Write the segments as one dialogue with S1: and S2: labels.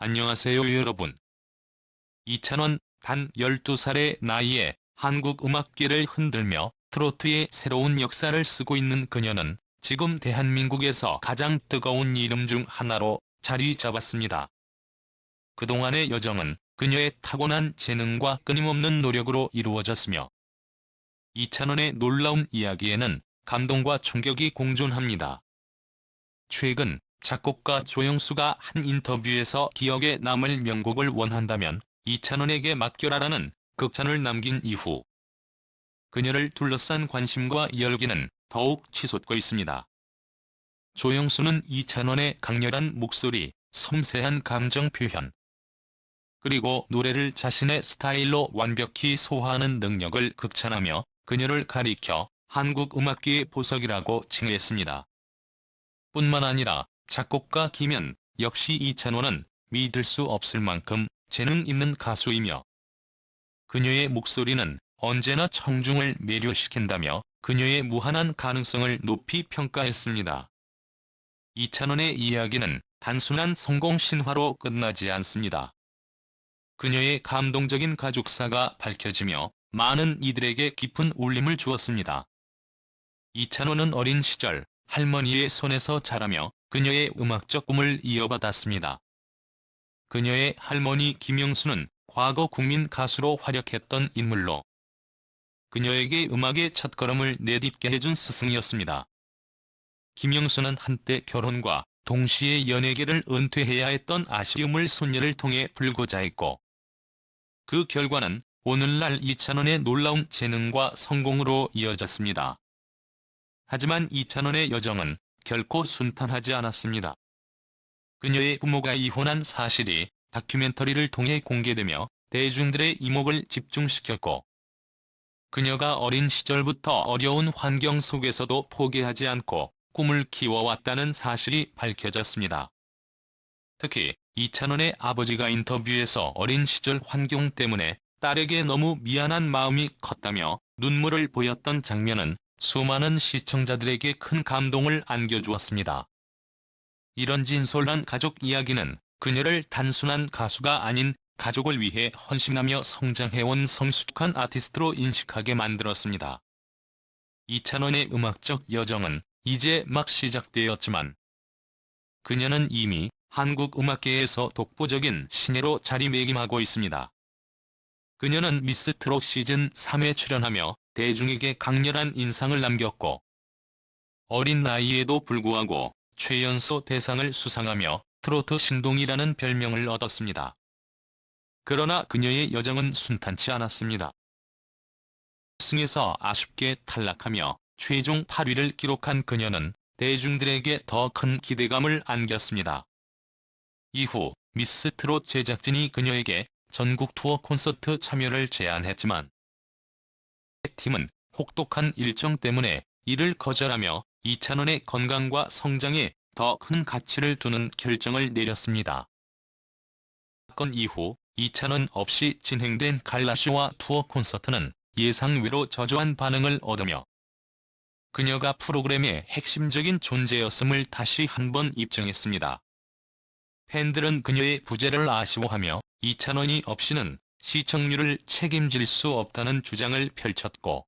S1: 안녕하세요 여러분. 이찬원 단 12살의 나이에 한국 음악계를 흔들며 트로트의 새로운 역사를 쓰고 있는 그녀는 지금 대한민국에서 가장 뜨거운 이름 중 하나로 자리 잡았습니다. 그동안의 여정은 그녀의 타고난 재능과 끊임없는 노력으로 이루어졌으며 이찬원의 놀라운 이야기에는 감동과 충격이 공존합니다. 최근 작곡가 조영수가 한 인터뷰에서 기억에 남을 명곡을 원한다면 이찬원에게 맡겨라라는 극찬을 남긴 이후 그녀를 둘러싼 관심과 열기는 더욱 치솟고 있습니다. 조영수는 이찬원의 강렬한 목소리, 섬세한 감정 표현, 그리고 노래를 자신의 스타일로 완벽히 소화하는 능력을 극찬하며 그녀를 가리켜 한국 음악계의 보석이라고 칭했습니다. 뿐만 아니라 작곡가 김현 역시 이찬원은 믿을 수 없을 만큼 재능 있는 가수이며 그녀의 목소리는 언제나 청중을 매료시킨다며 그녀의 무한한 가능성을 높이 평가했습니다. 이찬원의 이야기는 단순한 성공 신화로 끝나지 않습니다. 그녀의 감동적인 가족사가 밝혀지며 많은 이들에게 깊은 울림을 주었습니다. 이찬원은 어린 시절 할머니의 손에서 자라며 그녀의 음악적 꿈을 이어받았습니다. 그녀의 할머니 김영수는 과거 국민 가수로 활약했던 인물로 그녀에게 음악의 첫걸음을 내딛게 해준 스승이었습니다. 김영수는 한때 결혼과 동시에 연예계를 은퇴해야 했던 아쉬움을 손녀를 통해 풀고자 했고 그 결과는 오늘날 이찬원의 놀라운 재능과 성공으로 이어졌습니다. 하지만 이찬원의 여정은 결코 순탄하지 않았습니다. 그녀의 부모가 이혼한 사실이 다큐멘터리를 통해 공개되며 대중들의 이목을 집중시켰고 그녀가 어린 시절부터 어려운 환경 속에서도 포기하지 않고 꿈을 키워왔다는 사실이 밝혀졌습니다. 특히 이찬원의 아버지가 인터뷰에서 어린 시절 환경 때문에 딸에게 너무 미안한 마음이 컸다며 눈물을 보였던 장면은 수많은 시청자들에게 큰 감동을 안겨주었습니다. 이런 진솔한 가족 이야기는 그녀를 단순한 가수가 아닌 가족을 위해 헌신하며 성장해온 성숙한 아티스트로 인식하게 만들었습니다. 이찬원의 음악적 여정은 이제 막 시작되었지만 그녀는 이미 한국 음악계에서 독보적인 신예로 자리매김하고 있습니다. 그녀는 미스트롯 시즌 3에 출연하며 대중에게 강렬한 인상을 남겼고 어린 나이에도 불구하고 최연소 대상을 수상하며 트로트 신동이라는 별명을 얻었습니다. 그러나 그녀의 여정은 순탄치 않았습니다. 승에서 아쉽게 탈락하며 최종 8위를 기록한 그녀는 대중들에게 더 큰 기대감을 안겼습니다. 이후 미스 트롯 제작진이 그녀에게 전국 투어 콘서트 참여를 제안했지만 팀은 혹독한 일정 때문에 이를 거절하며 이찬원의 건강과 성장에 더 큰 가치를 두는 결정을 내렸습니다. 사건 이후 이찬원 없이 진행된 갈라쇼와 투어 콘서트는 예상외로 저조한 반응을 얻으며 그녀가 프로그램의 핵심적인 존재였음을 다시 한번 입증했습니다. 팬들은 그녀의 부재를 아쉬워하며 이찬원이 없이는 시청률을 책임질 수 없다는 주장을 펼쳤고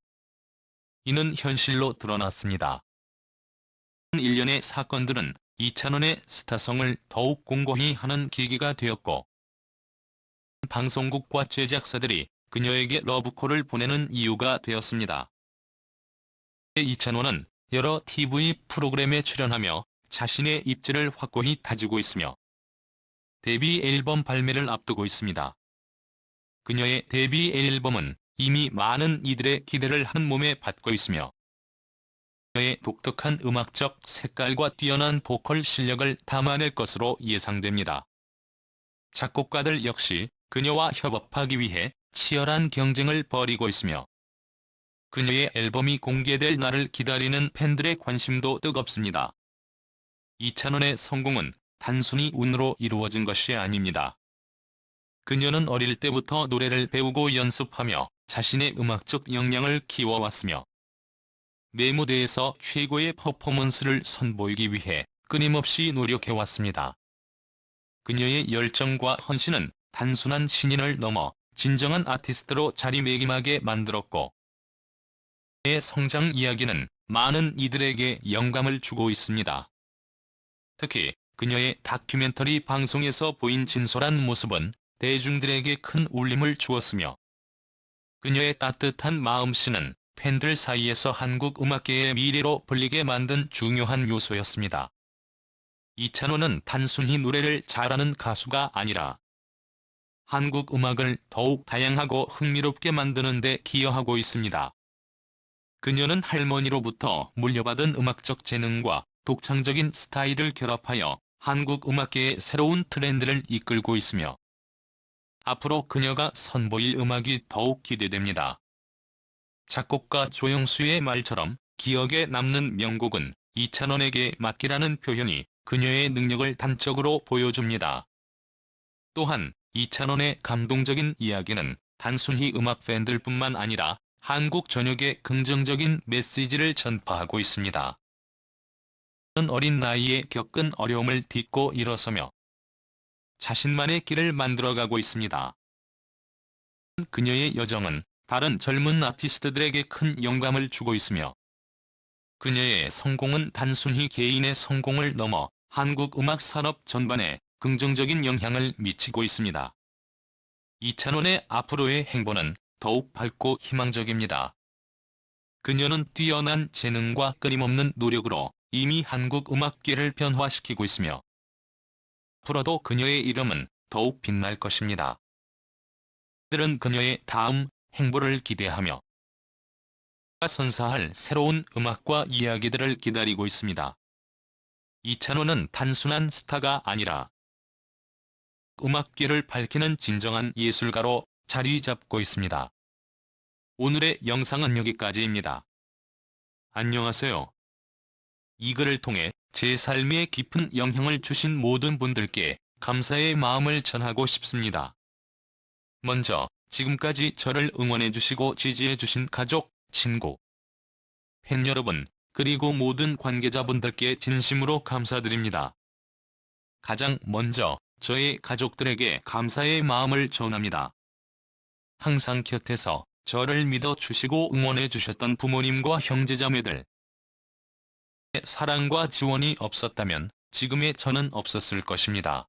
S1: 이는 현실로 드러났습니다. 일련의 사건들은 이찬원의 스타성을 더욱 공고히 하는 계기가 되었고 방송국과 제작사들이 그녀에게 러브콜을 보내는 이유가 되었습니다. 이찬원은 여러 TV 프로그램에 출연하며 자신의 입지를 확고히 다지고 있으며 데뷔 앨범 발매를 앞두고 있습니다. 그녀의 데뷔 앨범은 이미 많은 이들의 기대를 한 몸에 받고 있으며 그녀의 독특한 음악적 색깔과 뛰어난 보컬 실력을 담아낼 것으로 예상됩니다. 작곡가들 역시 그녀와 협업하기 위해 치열한 경쟁을 벌이고 있으며 그녀의 앨범이 공개될 날을 기다리는 팬들의 관심도 뜨겁습니다. 이찬원의 성공은 단순히 운으로 이루어진 것이 아닙니다. 그녀는 어릴 때부터 노래를 배우고 연습하며 자신의 음악적 역량을 키워왔으며 매 무대에서 최고의 퍼포먼스를 선보이기 위해 끊임없이 노력해왔습니다. 그녀의 열정과 헌신은 단순한 신인을 넘어 진정한 아티스트로 자리매김하게 만들었고 그의 성장 이야기는 많은 이들에게 영감을 주고 있습니다. 특히 그녀의 다큐멘터리 방송에서 보인 진솔한 모습은 대중들에게 큰 울림을 주었으며 그녀의 따뜻한 마음씨는 팬들 사이에서 한국 음악계의 미래로 불리게 만든 중요한 요소였습니다. 이찬호는 단순히 노래를 잘하는 가수가 아니라 한국 음악을 더욱 다양하고 흥미롭게 만드는 데 기여하고 있습니다. 그녀는 할머니로부터 물려받은 음악적 재능과 독창적인 스타일을 결합하여 한국 음악계의 새로운 트렌드를 이끌고 있으며 앞으로 그녀가 선보일 음악이 더욱 기대됩니다. 작곡가 조영수의 말처럼 기억에 남는 명곡은 이찬원에게 맡기라는 표현이 그녀의 능력을 단적으로 보여줍니다. 또한 이찬원의 감동적인 이야기는 단순히 음악 팬들 뿐만 아니라 한국 전역에 긍정적인 메시지를 전파하고 있습니다. 어린 나이에 겪은 어려움을 딛고 일어서며 자신만의 길을 만들어가고 있습니다. 그녀의 여정은 다른 젊은 아티스트들에게 큰 영감을 주고 있으며 그녀의 성공은 단순히 개인의 성공을 넘어 한국 음악 산업 전반에 긍정적인 영향을 미치고 있습니다. 이찬원의 앞으로의 행보는 더욱 밝고 희망적입니다. 그녀는 뛰어난 재능과 끊임없는 노력으로 이미 한국 음악계를 변화시키고 있으며 앞으로도 그녀의 이름은 더욱 빛날 것입니다. 들은 그녀의 다음 행보를 기대하며 선사할 새로운 음악과 이야기들을 기다리고 있습니다. 이찬호는 단순한 스타가 아니라 음악계를 밝히는 진정한 예술가로 자리 잡고 있습니다. 오늘의 영상은 여기까지입니다. 안녕하세요. 이 글을 통해 제 삶에 깊은 영향을 주신 모든 분들께 감사의 마음을 전하고 싶습니다. 먼저 지금까지 저를 응원해주시고 지지해주신 가족, 친구, 팬 여러분, 그리고 모든 관계자분들께 진심으로 감사드립니다. 가장 먼저 저의 가족들에게 감사의 마음을 전합니다. 항상 곁에서 저를 믿어주시고 응원해주셨던 부모님과 형제자매들, 사랑과 지원이 없었다면 지금의 저는 없었을 것입니다.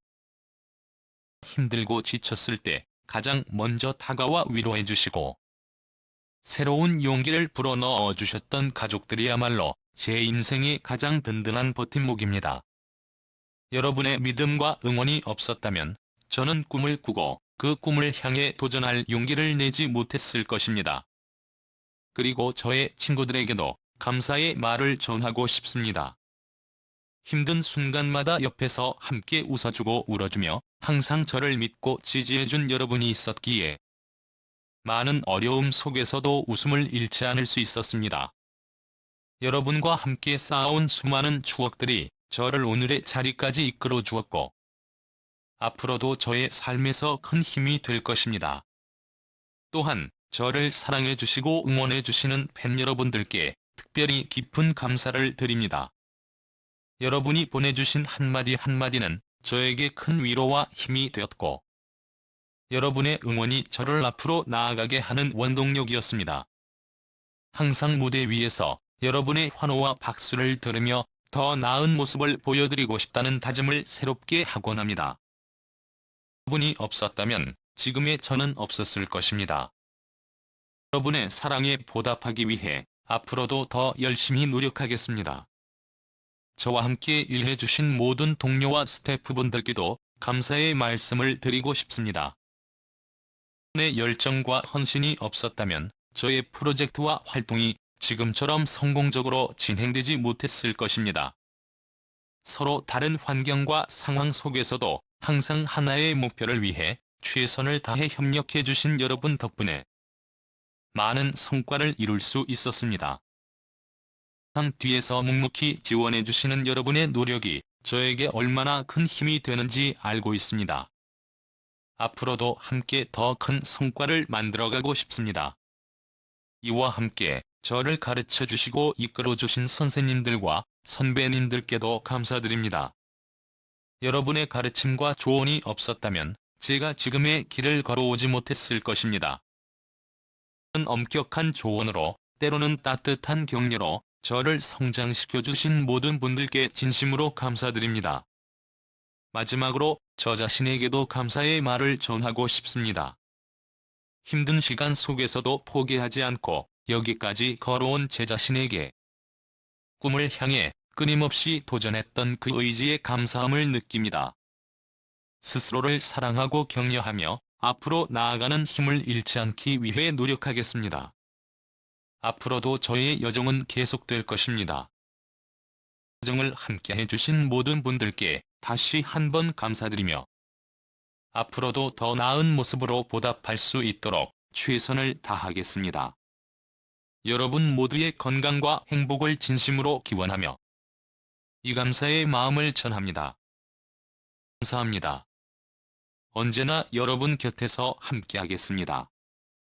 S1: 힘들고 지쳤을 때 가장 먼저 다가와 위로해 주시고 새로운 용기를 불어넣어 주셨던 가족들이야말로 제 인생의 가장 든든한 버팀목입니다. 여러분의 믿음과 응원이 없었다면 저는 꿈을 꾸고 그 꿈을 향해 도전할 용기를 내지 못했을 것입니다. 그리고 저의 친구들에게도 감사의 말을 전하고 싶습니다. 힘든 순간마다 옆에서 함께 웃어주고 울어주며 항상 저를 믿고 지지해준 여러분이 있었기에 많은 어려움 속에서도 웃음을 잃지 않을 수 있었습니다. 여러분과 함께 쌓아온 수많은 추억들이 저를 오늘의 자리까지 이끌어 주었고 앞으로도 저의 삶에서 큰 힘이 될 것입니다. 또한 저를 사랑해 주시고 응원해 주시는 팬 여러분들께 특별히 깊은 감사를 드립니다. 여러분이 보내주신 한마디 한마디는 저에게 큰 위로와 힘이 되었고 여러분의 응원이 저를 앞으로 나아가게 하는 원동력이었습니다. 항상 무대 위에서 여러분의 환호와 박수를 들으며 더 나은 모습을 보여드리고 싶다는 다짐을 새롭게 하곤 합니다. 여러분이 없었다면 지금의 저는 없었을 것입니다. 여러분의 사랑에 보답하기 위해 앞으로도 더 열심히 노력하겠습니다. 저와 함께 일해주신 모든 동료와 스태프분들께도 감사의 말씀을 드리고 싶습니다. 내 열정과 헌신이 없었다면 저의 프로젝트와 활동이 지금처럼 성공적으로 진행되지 못했을 것입니다. 서로 다른 환경과 상황 속에서도 항상 하나의 목표를 위해 최선을 다해 협력해 주신 여러분 덕분에 많은 성과를 이룰 수 있었습니다. 항상 뒤에서 묵묵히 지원해 주시는 여러분의 노력이 저에게 얼마나 큰 힘이 되는지 알고 있습니다. 앞으로도 함께 더 큰 성과를 만들어가고 싶습니다. 이와 함께 저를 가르쳐 주시고 이끌어 주신 선생님들과 선배님들께도 감사드립니다. 여러분의 가르침과 조언이 없었다면 제가 지금의 길을 걸어오지 못했을 것입니다. 엄격한 조언으로 때로는 따뜻한 격려로 저를 성장시켜 주신 모든 분들께 진심으로 감사드립니다. 마지막으로 저 자신에게도 감사의 말을 전하고 싶습니다. 힘든 시간 속에서도 포기하지 않고 여기까지 걸어온 제 자신에게 꿈을 향해 끊임없이 도전했던 그 의지에 감사함을 느낍니다. 스스로를 사랑하고 격려하며 앞으로 나아가는 힘을 잃지 않기 위해 노력하겠습니다. 앞으로도 저의 여정은 계속될 것입니다. 여정을 함께 해주신 모든 분들께 다시 한번 감사드리며 앞으로도 더 나은 모습으로 보답할 수 있도록 최선을 다하겠습니다. 여러분 모두의 건강과 행복을 진심으로 기원하며 이 감사의 마음을 전합니다. 감사합니다. 언제나 여러분 곁에서 함께하겠습니다.